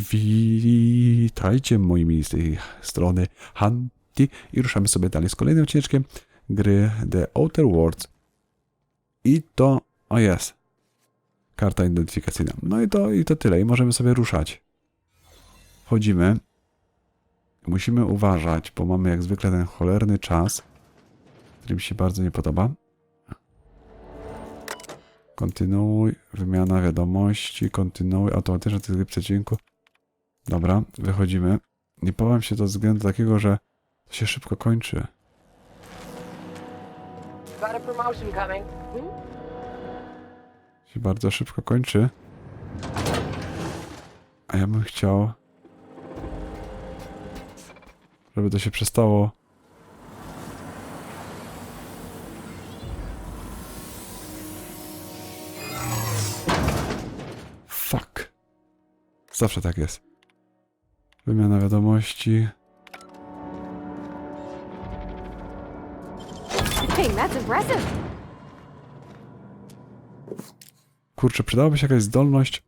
Witajcie moi z tej strony Hanti i ruszamy sobie dalej z kolejnym odcineczkiem gry The Outer Worlds i to, o jest, karta identyfikacyjna. No i to, i to tyle i możemy sobie ruszać. Wchodzimy. Musimy uważać, bo mamy jak zwykle ten cholerny czas, który mi się bardzo nie podoba. Kontynuuj, wymiana wiadomości, kontynuuj, automatyczna transkrypcja dźwięku. Dobra, wychodzimy. Nie powiem się to względu takiego, że to się szybko kończy. Got a promotion coming. Hmm? Się bardzo szybko kończy. A ja bym chciał, żeby to się przestało. Fuck. Zawsze tak jest. Wymiana wiadomości. Dang, that's impressive. Kurczę, przydałaby się jakaś zdolność,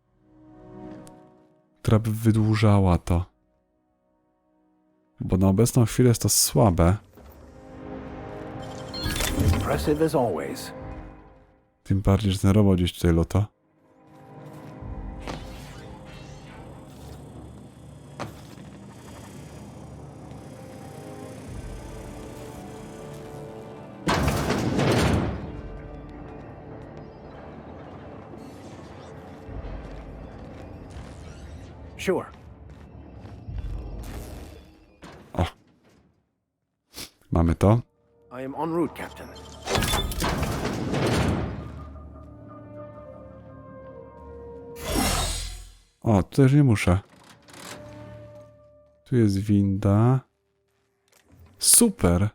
która by wydłużała to. Bo na obecną chwilę jest to słabe. Impressive as always. Tym bardziej, że ten robot gdzieś tutaj lata. Sure. Mamy to. I am en route, Captain. O, tu też nie muszę. Tu jest winda. Super!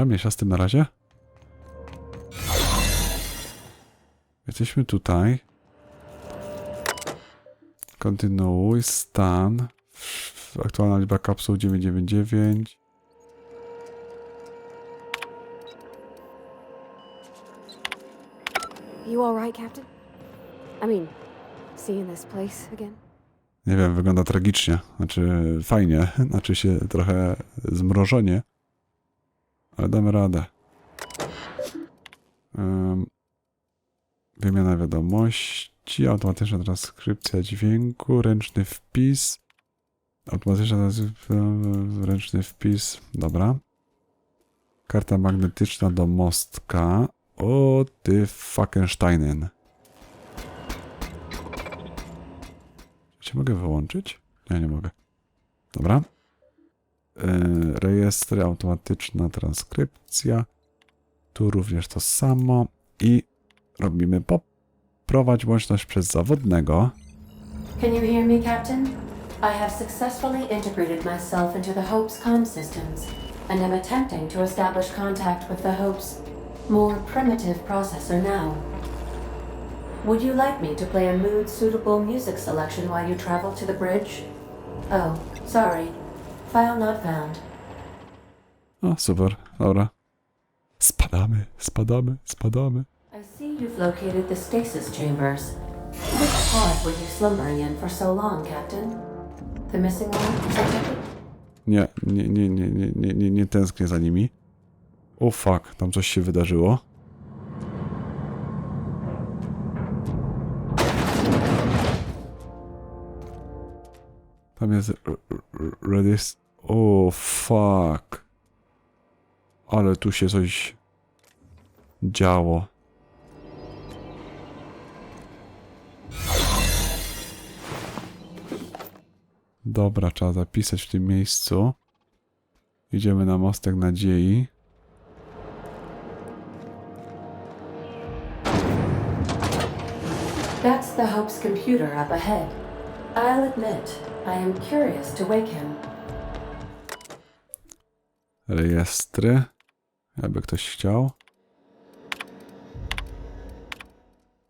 Dobra, miesza z tym na razie. Jesteśmy tutaj. Kontynuuj, stan. Aktualna liczba kapsuł 999. You all right, Captain? I mean, seeing this place again? Nie wiem, wygląda tragicznie. Znaczy fajnie, znaczy się trochę zmrożenie. Ale damy radę. Ym, wymiana wiadomości, automatyczna transkrypcja dźwięku, ręczny wpis. Automatyczna ręczny wpis. Dobra. Karta magnetyczna do mostka. O ty Fackensteinen. Czy mogę wyłączyć? Nie, nie mogę. Dobra. Yy, rejestry, automatyczna transkrypcja. Tu również to samo. I robimy poprowadź łączność przez zawodnego. Can you hear me, Captain? I have successfully integrated myself into the Hope's comm systems and am attempting to establish contact with the Hope's more primitive processor now. Would you like me to play a mood suitable music selection while you travel to the bridge? Oh, sorry. File not found. O, super. Dobra. Spadamy, spadamy, spadamy. I see you've located the stasis chambers. Which pod were you slumbering in for so long, Captain? The missing one? Nie, nie, nie, nie, nie, nie, nie, nie tęsknię za nimi. O fuck, tam coś się wydarzyło. Tam jest Redis. O fuck. Ale tu się coś działo. Dobra, trzeba zapisać w tym miejscu. Idziemy na mostek nadziei. That's the Hope's computer up ahead. I'll admit, I am curious to wake him. Rejestry. Jakby ktoś chciał.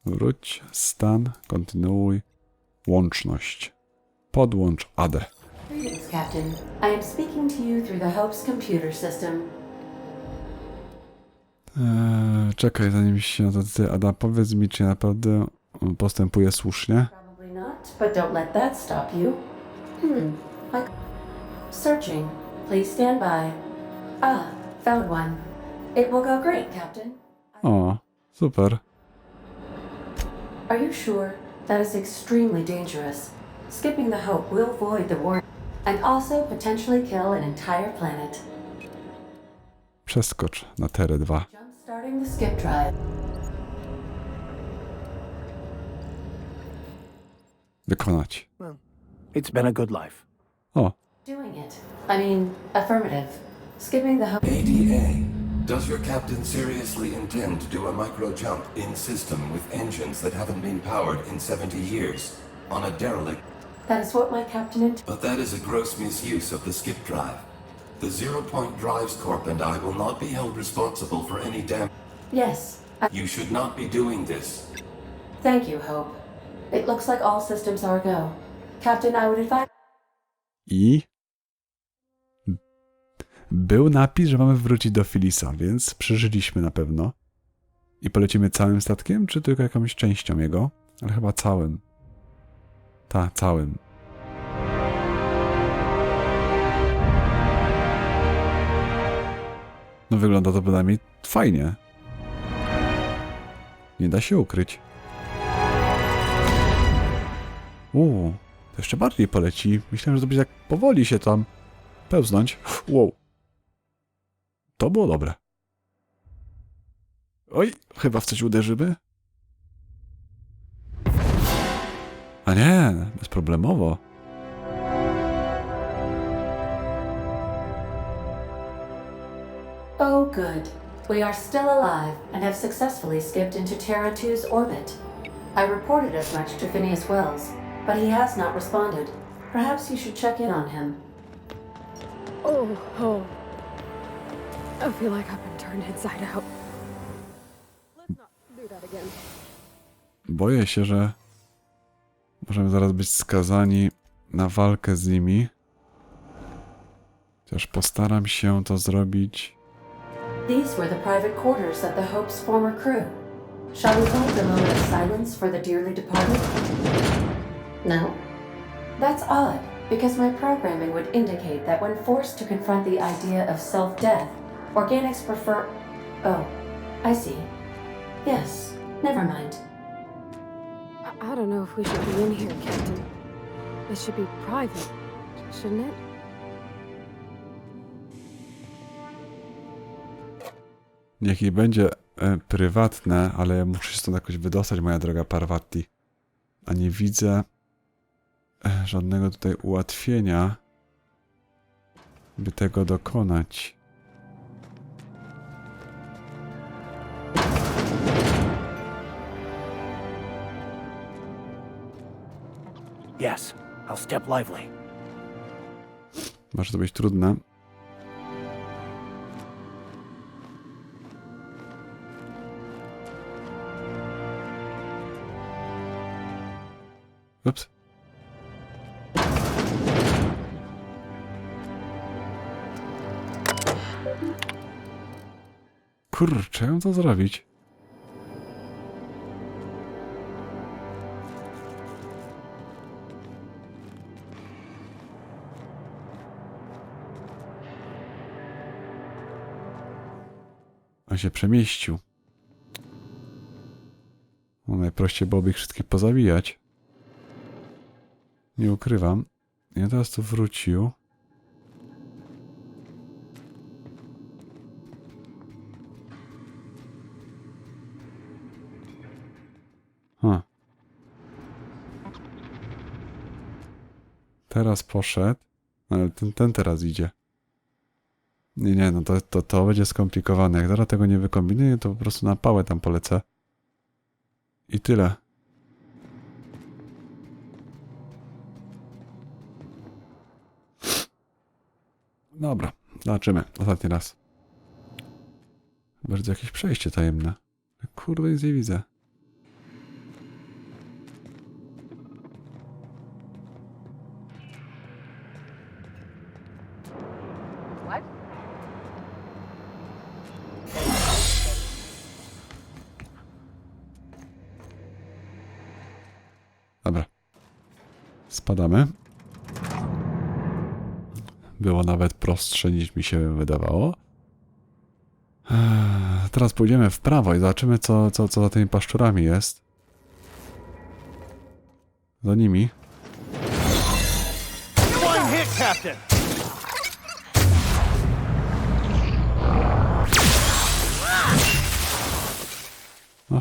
Wróć, stan, kontynuuj, łączność. Podłącz AD. Greetings, Captain. I am speaking to you through the Hope's computer system. Eee, czekaj, zanim się na to ty, Ada, powiedz mi, czy naprawdę postępuje słusznie? Not, but don't let that stop you. Hmm. I... Searching. Please stand by. Ah, found one. It will go great, Captain. O, super. Are you sure? That is extremely dangerous. Skipping the Hope will void the warning and also potentially kill an entire planet. Przeskocz na Terę 2. Jump-starting the skip drive. Wykonać. Well, it's been a good life. O, Doing it. I mean, affirmative. Skipping the Hope. ADA, does your captain seriously intend to do a micro jump in system with engines that haven't been powered in 70 years on a derelict? That is what my captain int- But that is a gross misuse of the skip drive. The Zero Point Drives Corp and I will not be held responsible for any damage. Yes. I- You should not be doing this. Thank you, Hope. It looks like all systems are go. Captain, I would advise. i był napis, że mamy wrócić do Filisa, więc przeżyliśmy na pewno. I polecimy całym statkiem, czy tylko jakąś częścią jego? Ale chyba całym. Ta, całym. No wygląda to bynajmniej fajnie. Nie da się ukryć. Uuu, to jeszcze bardziej poleci. Myślałem, że to będzie tak powoli się tam pełznąć. Wow. To było dobre. Oj, chyba w coś uderzymy. A nie, bezproblemowo. Oh, good. We are still alive and have successfully skipped into Terra 2's orbit. I reported as much to Phineas Wells, but he has not responded. Perhaps you should check in on him. Oh, oh. I feel like I've been turned inside out. Let's not do that again. Boję się, że możemy zaraz być skazani na walkę z nimi. Chociaż postaram się to zrobić. These were the private quarters of the Hope's former crew. Shall we hold a moment of silence for the dearly departed? No? That's odd, because my programming would indicate that when forced to confront the idea of self death, organics prefer. Oh, I see. Yes, never mind. I, I don't know if we should be in here, Captain. This should be private, shouldn't it? Niech jej będzie e, prywatne, ale ja muszę się stąd jakoś wydostać, moja droga Parvati. A nie widzę żadnego tutaj ułatwienia, by tego dokonać. Yes, I'll step lively. Może to być trudne. Ups. Kurczę, jak to zrobić? On się przemieścił. No najprościej byłoby ich wszystkich pozabijać. Nie ukrywam. Ja teraz tu wrócił. Teraz poszedł. Ale ten, ten teraz idzie. Nie, nie, no to, to, to będzie skomplikowane. Jak zaraz tego nie wykombinuję, to po prostu na pałę tam polecę. I tyle. Dobra, zobaczymy. Ostatni raz. Bardzo jakieś przejście tajemne. Kurde, nic nie widzę. Spadamy. Było nawet prostsze niż mi się wydawało. Eee, Teraz pójdziemy w prawo i zobaczymy, co, co, co za tymi paszczurami jest. Za nimi. No.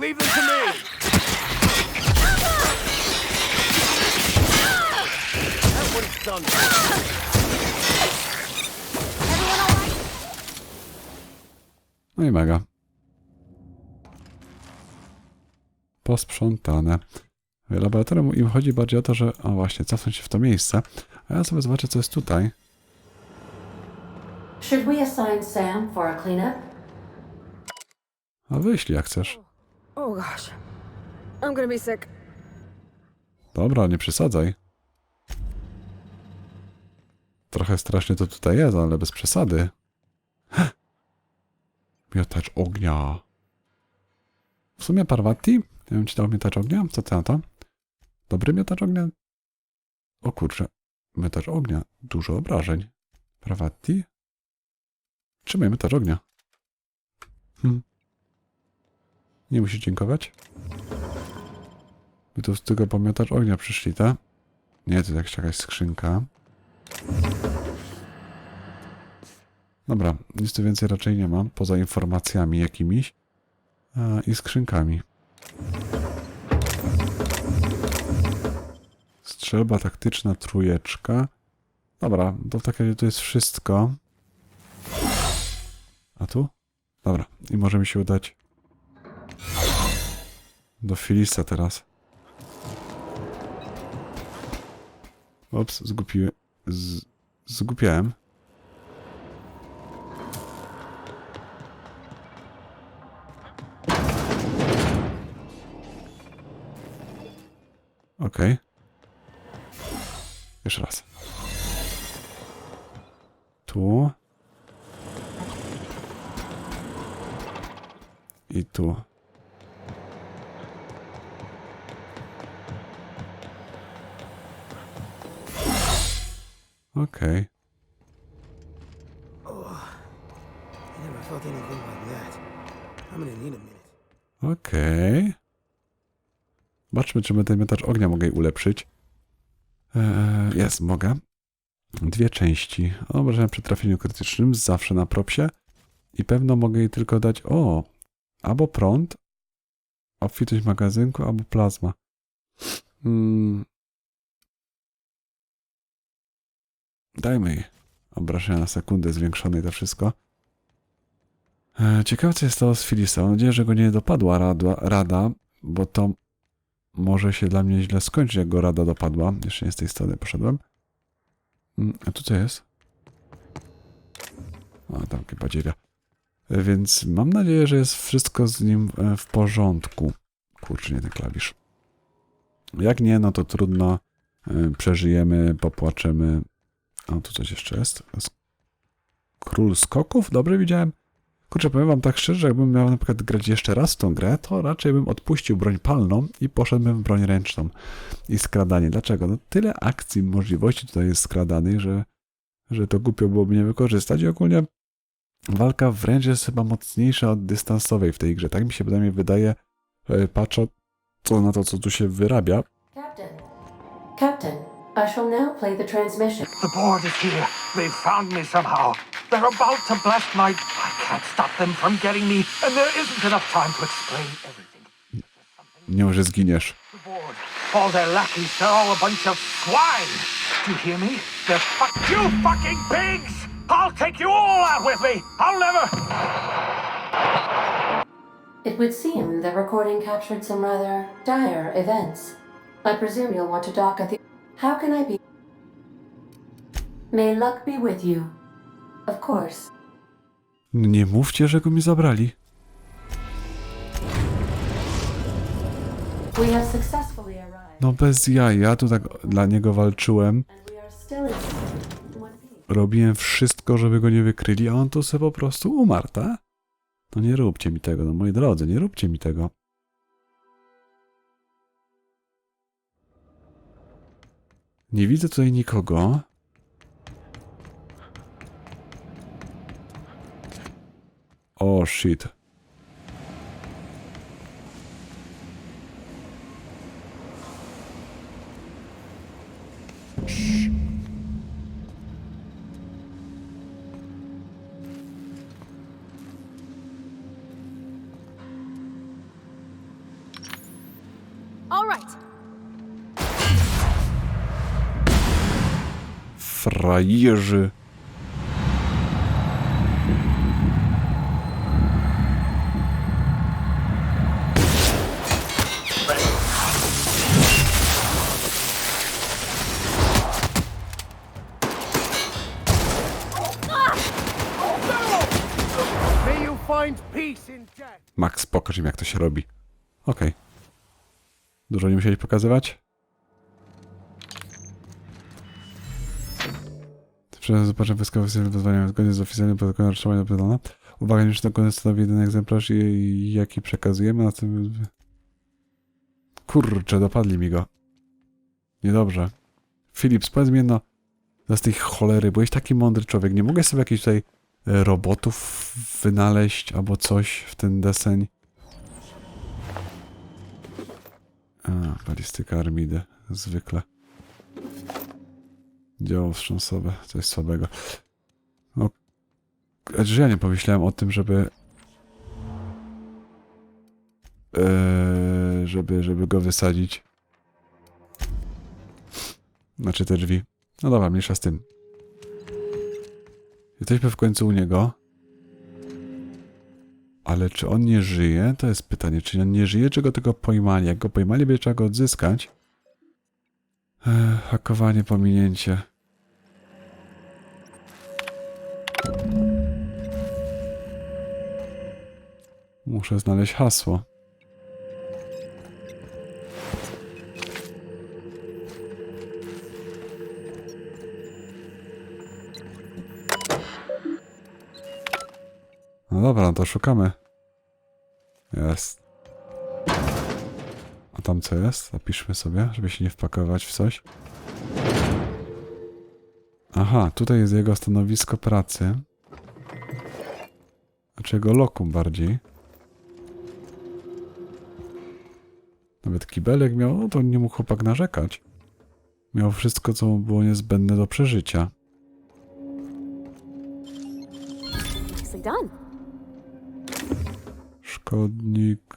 Leave them No i mega. Posprzątane. Laboratorium im chodzi bardziej o to, że. O właśnie, cofnąć się w to miejsce. A ja sobie zobaczę, co jest tutaj. Should we assign Sam for a cleanup? A wyślij jak chcesz. Oh gosh. I'm gonna be sick. Dobra, nie przesadzaj. Trochę strasznie to tutaj jest, ale bez przesady. Miotacz ognia. W sumie Parvati? Ja bym ci dał miotacz ognia? Co ty na to? Dobry miotacz ognia? O kurczę. Miotacz ognia. Dużo obrażeń. Parvati? Trzymaj miotacz ognia. Hm. Nie musisz dziękować. My tu z tego pamiętasz ognia przyszli, tak? Nie, to jakaś, jakaś skrzynka. Dobra, nic tu więcej raczej nie mam, poza informacjami jakimiś a, i skrzynkami. Strzelba taktyczna, trójeczka. Dobra, to w takim razie to jest wszystko. A tu? Dobra, i może mi się udać do Filisa teraz. Ops, zgupiłem. Zgupiałem. Okej. Jeszcze raz. Tu. I tu. Okej. I never felt anything like that. I'm gonna need a minute. Okej. Zobaczmy, czy będę miotacz ognia mogę ulepszyć. Eee, jest, mogę. Dwie części. Obrażenia przy trafieniu krytycznym, zawsze na propsie. I pewno mogę jej tylko dać, o, albo prąd, obfitość magazynku, albo plazma. Hmm. Dajmy jej obrażenia na sekundę zwiększone i to wszystko. E, Ciekawe, co jest to z Filisa. Mam nadzieję, że go nie dopadła rada, bo to może się dla mnie źle skończyć, jak go rada dopadła. Jeszcze nie z tej strony poszedłem. Mm, A tu co jest? A, tam chyba dziewia. E, Więc mam nadzieję, że jest wszystko z nim e, w porządku. Kurczę, nie ten klawisz. Jak nie, no to trudno. E, Przeżyjemy, popłaczemy. A tu coś jeszcze jest. Król skoków? Dobrze widziałem? Kurczę, powiem wam tak szczerze, jakbym miał na przykład grać jeszcze raz w tą grę, to raczej bym odpuścił broń palną i poszedłbym w broń ręczną i skradanie. Dlaczego? No tyle akcji, możliwości tutaj jest skradanych, że, że to głupio byłoby nie wykorzystać i ogólnie walka wręcz jest chyba mocniejsza od dystansowej w tej grze. Tak mi się przynajmniej wydaje, e, patrząc co na to, co tu się wyrabia. Captain. Captain, I shall now play the transmission. The board is here. They've found me somehow. They're about to blast my. I can't stop them from getting me, and there isn't enough time to explain everything. Nie może zginiesz. All their lackeys, they're all a bunch of swine. Do you hear me? They're fuck you fucking pigs! I'll take you all out with me. I'll never. It would seem the recording captured some rather dire events. I presume you'll want to dock at the. How can I be? May luck be with you. Of course. Nie mówcie, że go mi zabrali. We have successfully arrived, No bez jaj, ja tu tak dla niego walczyłem. and we are still in one piece. Robiłem wszystko, żeby go nie wykryli, a on tu sobie po prostu umarł, tak? No nie róbcie mi tego, no moi drodzy, nie róbcie mi tego. Nie widzę tutaj nikogo. O, shit. All right. Dużo nie musieli pokazywać? Przez zobaczę wojskowe wezwania zgodnie z oficjalnym protokołem aresztowania pytana. Uwaga, nie to stanowi jeden egzemplarz, i- jaki przekazujemy na tym... Kurczę, dopadli mi go. Niedobrze. Philips, powiedz mi jedno. Z tej cholery, byłeś taki mądry człowiek. Nie mogę sobie jakichś tutaj e, robotów wynaleźć albo coś w ten deseń? A, balistyka armidy. Zwykle. Dzieło wstrząsowe. Coś słabego. No, że ja nie pomyślałem o tym, żeby... Eee, żeby, żeby go wysadzić. Znaczy te drzwi. No dobra, mniejsza z tym. Jesteśmy w końcu u niego. Ale czy on nie żyje? To jest pytanie. Czy on nie żyje, czy go tylko pojmali? Jak go pojmali, będzie trzeba go odzyskać. Ech, hakowanie, pominięcie. Muszę znaleźć hasło. No dobra, no to szukamy. Jest. A tam co jest? Zapiszmy sobie, żeby się nie wpakować w coś. Aha, tutaj jest jego stanowisko pracy. Znaczy jego lokum bardziej. Nawet kibelek miał, no to nie mógł chłopak narzekać. Miał wszystko, co mu było niezbędne do przeżycia. Done. Szkodnik.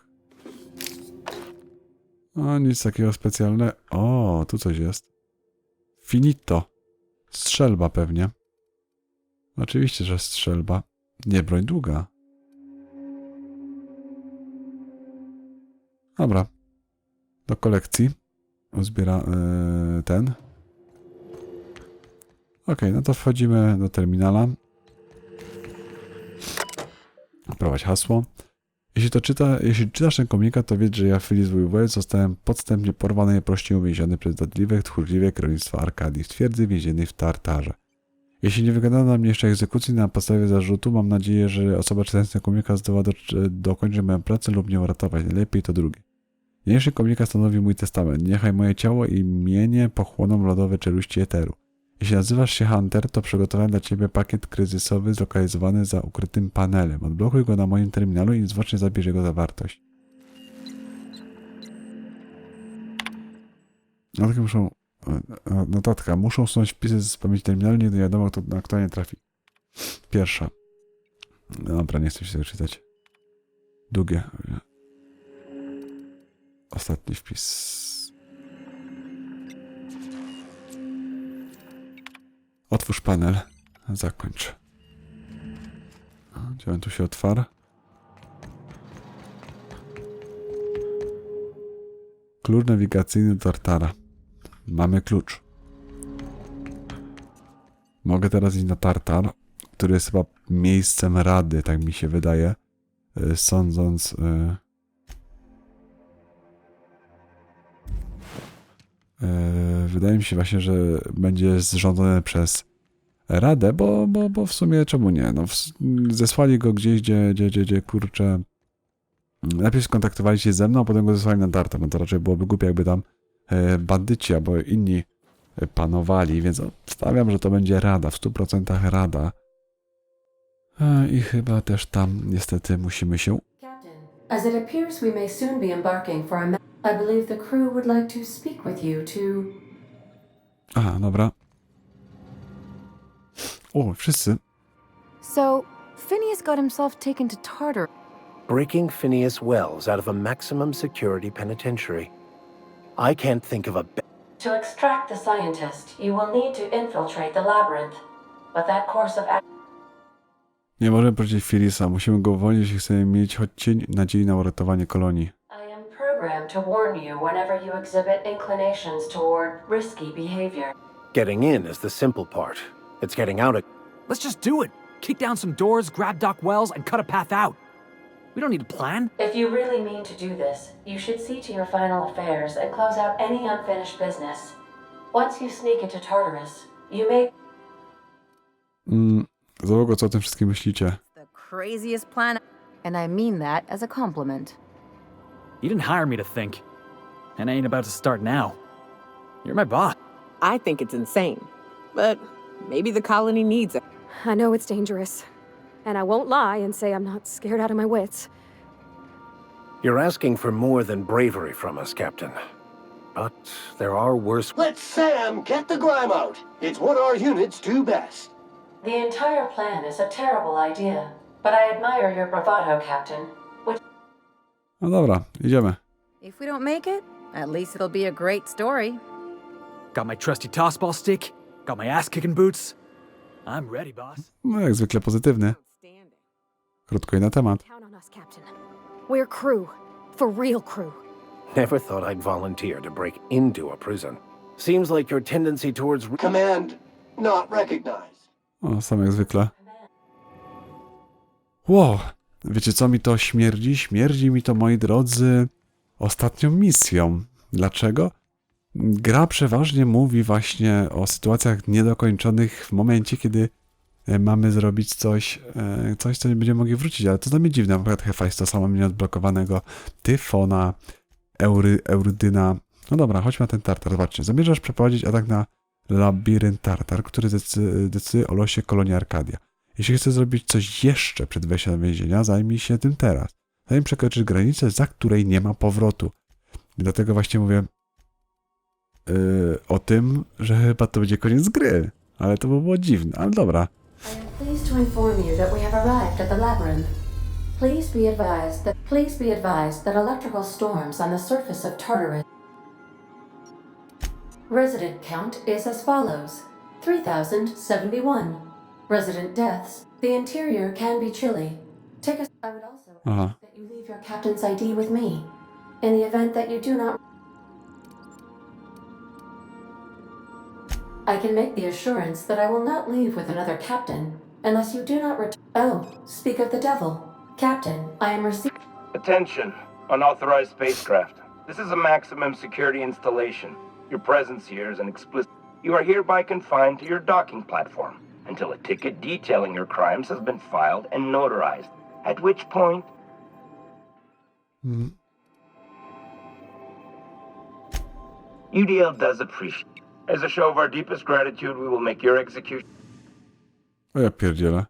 A nic takiego specjalnego. O, tu coś jest. Finito. Strzelba pewnie. Oczywiście, że strzelba. Nie broń długa. Dobra. Do kolekcji. Uzbiera yy, ten. Ok, no to wchodzimy do terminala. Wprowadź hasło. Jeśli to czyta, jeśli czytasz ten komunikat, to wiedz, że ja, Phyllis Wojewód, zostałem podstępnie porwany i prościej uwięziony przez dodatliwe, tchórzliwe kierownictwo Arkadii w twierdzy więziennej w Tartarze. Jeśli nie wykonano na mnie jeszcze egzekucji na podstawie zarzutu, mam nadzieję, że osoba czytająca komunikat zdoła do, dokończyć moją pracę lub mnie uratować. Lepiej to drugie. Niniejszy komunikat stanowi mój testament. Niechaj moje ciało i mienie pochłoną lodowe czeluści eteru. Jeśli nazywasz się Hunter, to przygotowałem dla ciebie pakiet kryzysowy zlokalizowany za ukrytym panelem. Odblokuj go na moim terminalu i niezwłocznie zabierz jego zawartość. Notatki muszą... e, e, Notatka. Muszą usunąć wpisy z pamięci terminalu, nie wiadomo, kto, na kto nie trafi. Pierwsza. Dobra, nie chcę się tego czytać. Drugie. Ostatni wpis. Otwórz panel. Zakończ. Gdzie on tu się otwarł? Klucz nawigacyjny do Tartara. Mamy klucz. Mogę teraz iść na Tartar, który jest chyba miejscem rady, tak mi się wydaje. y, Sądząc. Wydaje mi się właśnie, że będzie zrządzone przez Radę, bo, bo, bo w sumie czemu nie? No, zesłali go gdzieś, gdzie, gdzie, gdzie, gdzie kurczę. Najpierw skontaktowali się ze mną, a potem go zesłali na Tartar. No to raczej byłoby głupie, jakby tam e, bandyci albo inni e, panowali, więc stawiam, że to będzie rada, w 100% rada. E, I chyba też tam niestety musimy się as it appears we may soon be embarking for a ma- I believe the crew would like to speak with you to Aha, dobra. O, wszyscy. So, Phineas got himself taken to Tartar. breaking Phineas Wells out of a maximum security penitentiary. I can't think of a be- To extract the scientist, you will need to infiltrate the labyrinth. But that course of action Nie możemy powiedzieć Filisa, musimy go uwolnić i chcemy mieć choć cień nadziei na uratowanie kolonii. I am programmed to warn you whenever you exhibit inclinations toward risky behavior. getting in is the simple part. It's getting out of Let's just do it. Kick down some doors, grab Doc Wells, and cut a path out. We don't need a plan. If you really mean to do this, you should see to your final affairs and close out any unfinished business. Once you sneak into Tartarus, you may Mm, załogo, co o tym wszystkim myślicie? The craziest plan. And I mean that as a compliment. You didn't hire me to think. And I ain't about to start now. You're my boss. I think it's insane. But maybe the colony needs it. I know it's dangerous. And I won't lie and say I'm not scared out of my wits. You're asking for more than bravery from us, Captain. But there are worse Let Sam get the grime out. It's what our units do best. The entire plan is a terrible idea, but I admire your bravado, Captain. Which ah, No dobra, idziemy. If we don't make it, at least it'll be a great story. Got my trusty tossball stick. Got my ass kicking boots. I'm ready, boss. No, jak zwykle pozytywny. Outstanding. Krótko i na temat. Count on us, Captain. We're crew. For real crew. Never thought I'd volunteer to break into a prison. Seems like your tendency towards Command not recognized. O, sam jak zwykle. Wow, wiecie co mi to śmierdzi? Śmierdzi mi to, moi drodzy, ostatnią misją. Dlaczego? Gra przeważnie mówi właśnie o sytuacjach niedokończonych w momencie, kiedy e, mamy zrobić coś, e, coś, co nie będziemy mogli wrócić, ale to dla mnie dziwne. Na przykład Hefajsto samo mnie odblokowanego, Tyfona, Eury, Eurydyna. No dobra, chodźmy na ten tartar. Zobaczcie, zamierzasz przeprowadzić atak na labirynt tartar, który decy- decyduje o losie kolonii Arkadia. Jeśli chcesz zrobić coś jeszcze przed wejściem do więzienia, zajmij się tym teraz. Zanim przekroczysz granicę, za której nie ma powrotu. I dlatego właśnie mówię yy, o tym, że chyba to będzie koniec gry. Ale to by było dziwne, ale dobra. Pleased to inform you that we have arrived at the labyrinth. Please be advised that please be advised that electrical storms on the surface of Tartarus. Resident count is as follows: 3071. Resident deaths. The interior can be chilly. Take a I would also ask Aha. that you leave your captain's ID with me. In the event that you do not I can make the assurance that I will not leave with another captain unless you do not return. Oh, speak of the devil. Captain, I am receiving. Attention, unauthorized spacecraft. This is a maximum security installation. Your presence here is an explicit. You are hereby confined to your docking platform until a ticket detailing your crimes has been filed and notarized. At which point, UDL does appreciate. As a show of our deepest gratitude, we will make your execution. O ja.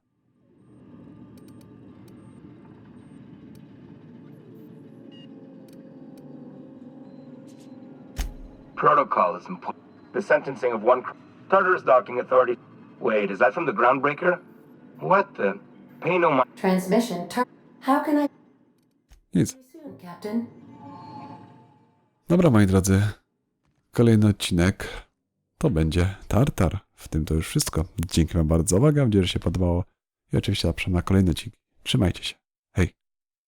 Protocol is important. The sentencing of one Tartarus docking authority. Wait, is that from the groundbreaker? What the? Pay no mind. Transmission. Tur- How can I Nic. Captain? Dobra, moi drodzy. Kolejny odcinek to będzie Tartar. W tym to już wszystko. Dzięki wam bardzo za uwagę. Mam nadzieję, że się podobało. I oczywiście zapraszam na kolejny odcinek. Trzymajcie się.